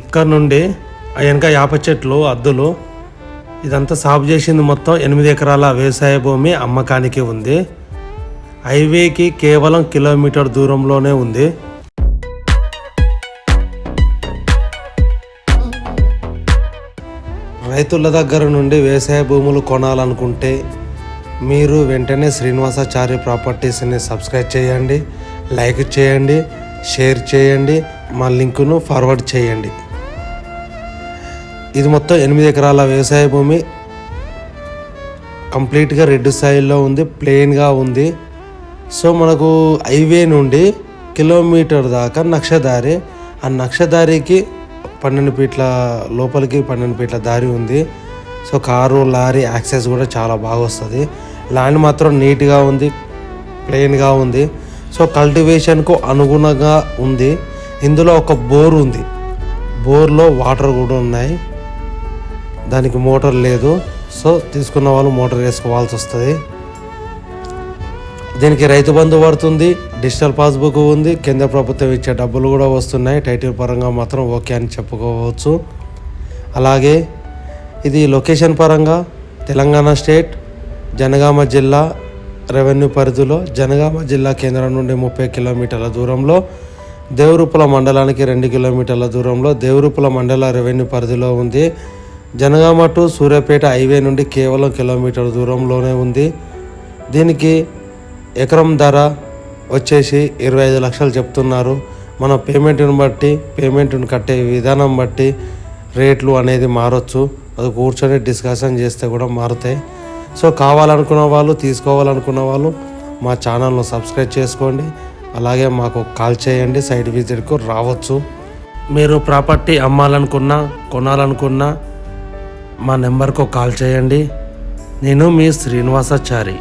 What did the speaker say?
ఇక్కడ నుండి ఆ వెనక యాప చెట్లు అద్దులు ఇదంతా సాగు చేసింది మొత్తం ఎనిమిది ఎకరాల వ్యవసాయ భూమి అమ్మకానికి ఉంది. హైవేకి కేవలం కిలోమీటర్ దూరంలోనే ఉంది. రైతుల దగ్గర నుండి వ్యవసాయ భూములు కొనాలనుకుంటే మీరు వెంటనే శ్రీనివాసాచార్య ప్రాపర్టీస్ని సబ్స్క్రైబ్ చేయండి లైక్ చేయండి షేర్ చేయండి మా లింకును ఫార్వర్డ్ చేయండి. ఇది మొత్తం ఎనిమిది ఎకరాల వ్యవసాయ భూమి. కంప్లీట్గా రెడ్ స్థాయిలో ఉంది ప్లెయిన్గా ఉంది. సో మనకు హైవే నుండి కిలోమీటర్ దాకా నక్షదారి. ఆ నక్షదారికి పన్నెండు ఫీట్ల లోపలికి పన్నెండు ఫీట్ల దారి ఉంది. సో కారు లారీ యాక్సెస్ కూడా చాలా బాగా వస్తుంది. ల్యాండ్ మాత్రం నీట్గా ఉంది ప్లెయిన్గా ఉంది. సో కల్టివేషన్కు అనుగుణంగా ఉంది. ఇందులో ఒక బోర్ ఉంది. బోర్లో వాటర్ కూడా ఉన్నాయి. దానికి మోటార్ లేదు. సో తీసుకున్న వాళ్ళు మోటార్ వేసుకోవాల్సి వస్తుంది. దీనికి రైతు బంధు పడుతుంది డిజిటల్ పాస్బుక్ ఉంది కేంద్ర ప్రభుత్వం ఇచ్చే డబ్బులు కూడా వస్తున్నాయి. టైటిల్ పరంగా మాత్రం ఓకే అని చెప్పుకోవచ్చు. అలాగే ఇది లొకేషన్ పరంగా తెలంగాణ స్టేట్ జనగామ జిల్లా రెవెన్యూ పరిధిలో జనగామ జిల్లా కేంద్రం నుండి ముప్పై కిలోమీటర్ల దూరంలో దేవరూపుల మండలానికి రెండు కిలోమీటర్ల దూరంలో దేవరూపుల మండల రెవెన్యూ పరిధిలో ఉంది. జనగామ టు సూర్యాపేట హైవే నుండి కేవలం కిలోమీటర్ దూరంలోనే ఉంది. దీనికి ఎకరం ధర వచ్చేసి ఇరవై ఐదు లక్షలు చెప్తున్నారు. మన పేమెంట్ని బట్టి పేమెంట్ని కట్టే విధానం బట్టి రేట్లు అనేది మారొచ్చు. అది కూర్చొని డిస్కషన్ చేస్తే కూడా మారుతాయి. సో కావాలనుకున్న వాళ్ళు తీసుకోవాలనుకున్న వాళ్ళు మా ఛానల్ను సబ్స్క్రైబ్ చేసుకోండి. అలాగే మాకు కాల్ చేయండి. సైట్ విజిట్కు రావచ్చు. మీరు ప్రాపర్టీ అమ్మాలనుకున్నా కొనాలనుకున్నా మా నెంబర్కు కాల్ చేయండి. నేను మీ శ్రీనివాసాచారి.